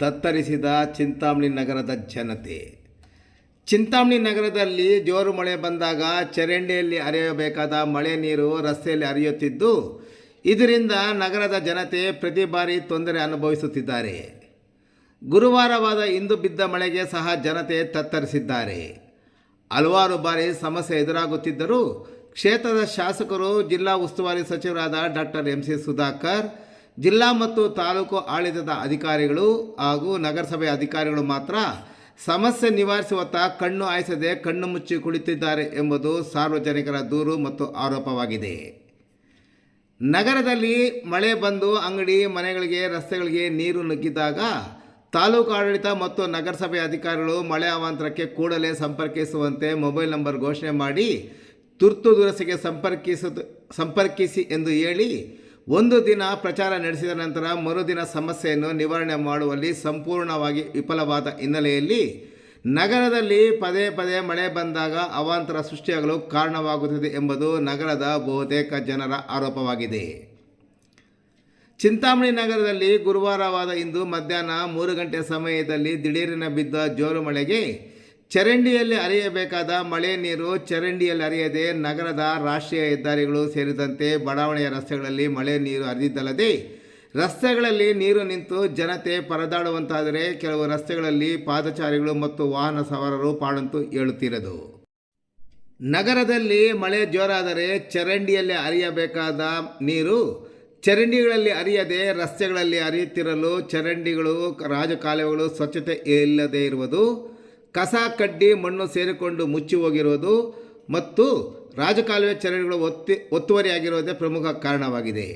ತತ್ತರಿಸಿದ ಚಿಂತಾಮಣಿ ನಗರದ ಜನತೆ. ಚಿಂತಾಮಣಿ ನಗರದಲ್ಲಿ ಜೋರು ಮಳೆ ಬಂದಾಗ ಚರಂಡಿಯಲ್ಲಿ ಹರಿಯಬೇಕಾದ ಮಳೆ ನೀರು ರಸ್ತೆಯಲ್ಲಿ ಹರಿಯುತ್ತಿದ್ದು, ಇದರಿಂದ ನಗರದ ಜನತೆ ಪ್ರತಿ ಬಾರಿ ತೊಂದರೆ ಅನುಭವಿಸುತ್ತಿದ್ದಾರೆ. ಗುರುವಾರವಾದ ಇಂದು ಬಿದ್ದ ಮಳೆಗೆ ಸಹ ಜನತೆ ತತ್ತರಿಸಿದ್ದಾರೆ. ಹಲವಾರು ಬಾರಿ ಸಮಸ್ಯೆ ಎದುರಾಗುತ್ತಿದ್ದರೂ, ಕ್ಷೇತ್ರದ ಶಾಸಕರು ಜಿಲ್ಲಾ ಉಸ್ತುವಾರಿ ಸಚಿವರಾದ ಡಾಕ್ಟರ್ ಎಂ ಸಿ ಸುಧಾಕರ್ ಜಿಲ್ಲಾ ಮತ್ತು ತಾಲೂಕು ಆಡಳಿತದ ಅಧಿಕಾರಿಗಳು ಹಾಗೂ ನಗರಸಭೆ ಅಧಿಕಾರಿಗಳು ಮಾತ್ರ ಸಮಸ್ಯೆ ನಿವಾರಿಸುವತ್ತ ಕಣ್ಣು ಹಾಯಿಸದೆ ಕಣ್ಣು ಮುಚ್ಚಿ ಕುಳಿತಿದ್ದಾರೆ ಎಂಬುದು ಸಾರ್ವಜನಿಕರ ದೂರು ಮತ್ತು ಆರೋಪವಾಗಿದೆ. ನಗರದಲ್ಲಿ ಮಳೆ ಬಂದು ಅಂಗಡಿ ಮನೆಗಳಿಗೆ ರಸ್ತೆಗಳಿಗೆ ನೀರು ನುಗ್ಗಿದಾಗ ತಾಲೂಕು ಆಡಳಿತ ಮತ್ತು ನಗರಸಭೆ ಅಧಿಕಾರಿಗಳು ಮಳೆ ಅವಾಂತರಕ್ಕೆ ಕೂಡಲೇ ಸಂಪರ್ಕಿಸುವಂತೆ ಮೊಬೈಲ್ ನಂಬರ್ ಘೋಷಣೆ ಮಾಡಿ ತುರ್ತು ದುರಸ್ತಿಗೆ ಸಂಪರ್ಕಿಸ, ಸಂಪರ್ಕಿಸಿ ಎಂದು ಹೇಳಿ ಒಂದು ದಿನ ಪ್ರಚಾರ ನಡೆಸಿದ ನಂತರ ಮರುದಿನ ಸಮಸ್ಯೆಯನ್ನು ನಿವಾರಣೆ ಮಾಡುವಲ್ಲಿ ಸಂಪೂರ್ಣವಾಗಿ ವಿಫಲವಾದ ಹಿನ್ನೆಲೆಯಲ್ಲಿ ನಗರದಲ್ಲಿ ಪದೇ ಪದೇ ಮಳೆ ಬಂದಾಗ ಅವಾಂತರ ಸೃಷ್ಟಿಯಾಗಲು ಕಾರಣವಾಗುತ್ತದೆ ಎಂಬುದು ನಗರದ ಬಹುತೇಕ ಜನರ ಆರೋಪವಾಗಿದೆ. ಚಿಂತಾಮಣಿ ನಗರದಲ್ಲಿ ಗುರುವಾರವಾದ ಇಂದು ಮಧ್ಯಾಹ್ನ ಮೂರು ಗಂಟೆ ಸಮಯದಲ್ಲಿ ದಿಢೀರಿನ ಬಿದ್ದ ಜೋರು ಮಳೆಗೆ ಚರಂಡಿಯಲ್ಲಿ ಹರಿಯಬೇಕಾದ ಮಳೆ ನೀರು ಚರಂಡಿಯಲ್ಲಿ ಹರಿಯದೆ ನಗರದ ರಾಷ್ಟ್ರೀಯ ಹೆದ್ದಾರಿಗಳು ಸೇರಿದಂತೆ ಬಡಾವಣೆಯ ರಸ್ತೆಗಳಲ್ಲಿ ಮಳೆ ನೀರು ಹರಿದಿದ್ದಲ್ಲದೆ ರಸ್ತೆಗಳಲ್ಲಿ ನೀರು ನಿಂತು ಜನತೆ ಪರದಾಡುವಂತಾದರೆ ಕೆಲವು ರಸ್ತೆಗಳಲ್ಲಿ ಪಾದಚಾರಿಗಳು ಮತ್ತು ವಾಹನ ಸವಾರರು ಪಾಡಂತೂ ಹೇಳುತ್ತಿರದು ನಗರದಲ್ಲಿ ಮಳೆ ಜೋರಾದರೆ ಚರಂಡಿಯಲ್ಲಿ ಹರಿಯಬೇಕಾದ ನೀರು ಚರಂಡಿಗಳಲ್ಲಿ ಹರಿಯದೆ ರಸ್ತೆಗಳಲ್ಲಿ ಹರಿಯುತ್ತಿರಲು ಚರಂಡಿಗಳು, ರಾಜಕಾಲುವೆಗಳು ಸ್ವಚ್ಛತೆ ಇಲ್ಲದೆ ಇರುವುದು ಕಸ ಕಡ್ಡಿ ಮಣ್ಣು ಸೇರಿಕೊಂಡು ಮುಚ್ಚಿ ಹೋಗಿರೋದು ಮತ್ತು ರಾಜಕಾಲುವೆ ಚರಂಡಿಗಳು ಒತ್ತಿ ಒತ್ತುವರಿಯಾಗಿರುವುದೇ ಪ್ರಮುಖ ಕಾರಣವಾಗಿದೆ.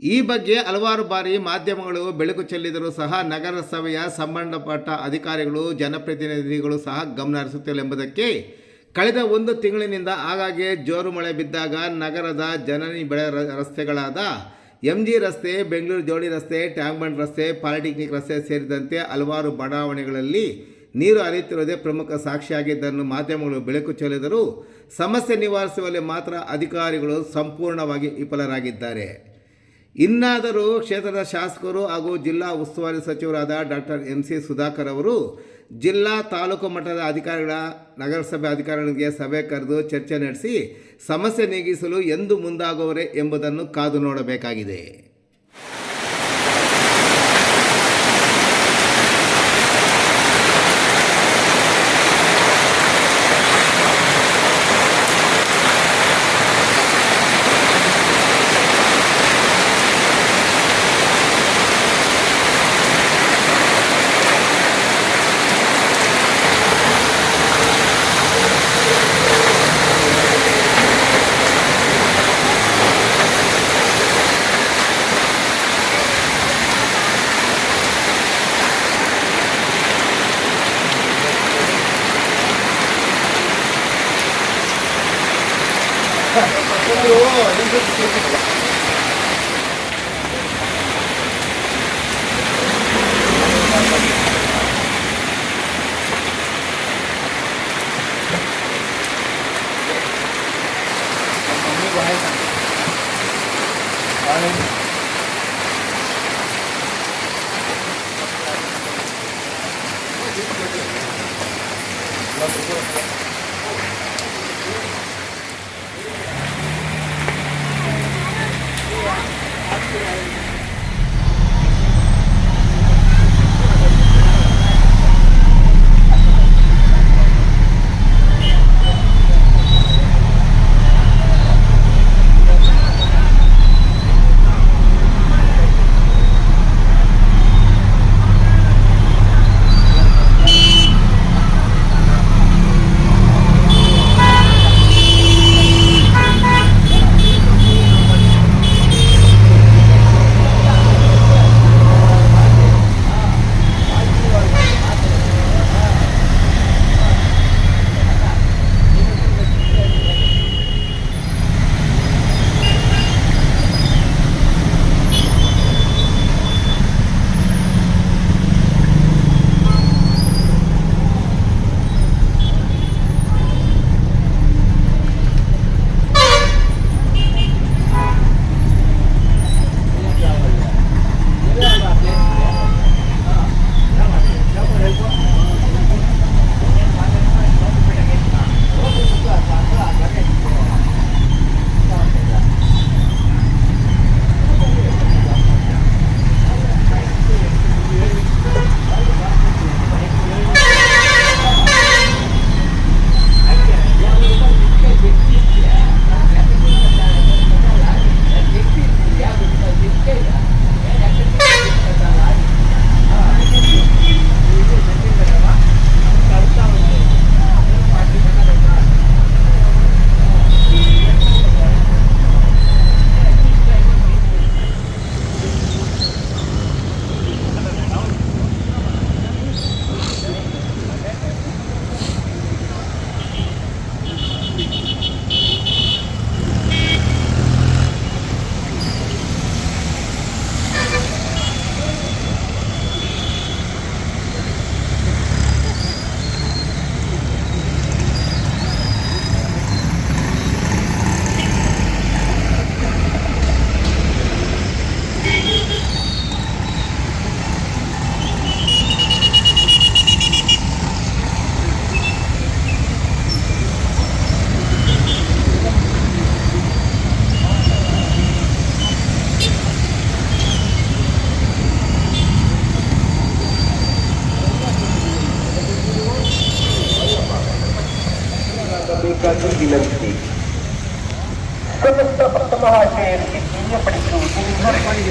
ಈ ಬಗ್ಗೆ ಹಲವಾರು ಬಾರಿ ಮಾಧ್ಯಮಗಳು ಬೆಳಕು ಚೆಲ್ಲಿದರೂ ಸಹ ನಗರಸಭೆಯ ಸಂಬಂಧಪಟ್ಟ ಅಧಿಕಾರಿಗಳು, ಜನಪ್ರತಿನಿಧಿಗಳು ಸಹ ಗಮನ ಹರಿಸುತ್ತಿಲ್ಲ ಎಂಬುದಕ್ಕೆ ಕಳೆದ ಒಂದು ತಿಂಗಳಿನಿಂದ ಆಗಾಗ್ಗೆ ಜೋರು ಮಳೆ ಬಿದ್ದಾಗ ನಗರದ ಜನನಿ ಬೆಳೆ ರಸ್ತೆಗಳಾದ ಎಂ ಜಿ ರಸ್ತೆ, ಬೆಂಗಳೂರು ಜೋಡಿ ರಸ್ತೆ, ಟ್ಯಾಂಕ್ ಬಂಡ್ ರಸ್ತೆ, ಪಾಲಿಟೆಕ್ನಿಕ್ ರಸ್ತೆ ಸೇರಿದಂತೆ ಹಲವಾರು ಬಡಾವಣೆಗಳಲ್ಲಿ ನೀರು ಹರಿಯುತ್ತಿರುವುದೇ ಪ್ರಮುಖ ಸಾಕ್ಷಿಯಾಗಿದ್ದನ್ನು ಮಾಧ್ಯಮಗಳು ಬೆಳಕು ಚೆಲ್ಲಿದರೂ ಸಮಸ್ಯೆ ನಿವಾರಿಸುವಲ್ಲಿ ಮಾತ್ರ ಅಧಿಕಾರಿಗಳು ಸಂಪೂರ್ಣವಾಗಿ ವಿಫಲರಾಗಿದ್ದಾರೆ. ಇನ್ನಾದರೂ ಕ್ಷೇತ್ರದ ಶಾಸಕರು ಹಾಗೂ ಜಿಲ್ಲಾ ಉಸ್ತುವಾರಿ ಸಚಿವರಾದ ಡಾಕ್ಟರ್ ಎಂ. ಸಿ. ಸುಧಾಕರ್ ಅವರು ಜಿಲ್ಲಾ ತಾಲೂಕು ಮಟ್ಟದ ಅಧಿಕಾರಿಗಳ, ನಗರಸಭೆ ಅಧಿಕಾರಿಗಳಿಗೆ ಸಭೆ ಕರೆದು ಚರ್ಚೆ ನಡೆಸಿ ಸಮಸ್ಯೆ ನೀಗಿಸಲು ಎಂದು ಮುಂದಾಗುವರೆ ಎಂಬುದನ್ನು ಕಾದು ನೋಡಬೇಕಾಗಿದೆ.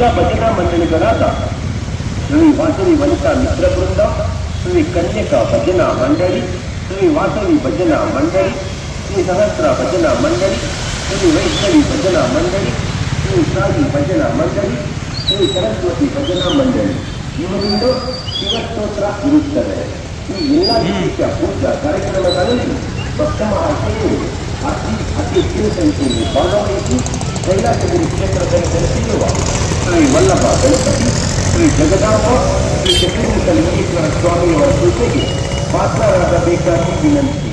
ವಿವಿಧ ಭಜನಾ ಮಂಡಳಿಗಳಾದ ಶ್ರೀ ವಾಸವಿ ವನಿತಾ ಮಿತ್ರ ಬೃಂದ ಶ್ರೀ ಕನ್ಯಕಾ ಭಜನಾ ಮಂಡಳಿ ಶ್ರೀ ವಾಸವಿ ಭಜನಾ ಮಂಡಳಿ ಶ್ರೀ ಸಹಸ್ರ ಭಜನಾ ಮಂಡಳಿ ಶ್ರೀ ವೈಷ್ಣವಿ ಭಜನಾ ಮಂಡಳಿ ಶ್ರೀ ಸಾಯಿ ಭಜನಾ ಮಂಡಳಿ ಶ್ರೀ ಸರಸ್ವತಿ ಭಜನಾ ಮಂಡಳಿ ಇವರಿಂದ ಶಿವಸ್ತೋತ್ರ ಇರುತ್ತದೆ ಈ ಎಲ್ಲ ವಿಶೇಷ ಪೂಜಾ ಕಾರ್ಯಕ್ರಮಗಳಲ್ಲಿ ಭಕ್ತಮ ಆಶೆಯು ಅತಿ ಅತಿ ಹೆಚ್ಚಿನ ಸಂಖ್ಯೆಯಲ್ಲಿ ಭಾಗವಹಿಸಿ ಕೈಲಾಸಗಿರಿ ಕ್ಷೇತ್ರದಲ್ಲಿ ನೆಲೆಸಿರುವ ಶ್ರೀ ವಲ್ಲಭ ಗಣಪತಿ ಶ್ರೀ ಜಗದಾಂಬ ಶ್ರೀ ಚಕ್ರಮುಖ ಲಿಂಗೇಶ್ವರ ಸ್ವಾಮಿಯವರ ಜೊತೆಗೆ ಮಾತನಾಡಬೇಕಾಗಿ ವಿನಂತಿ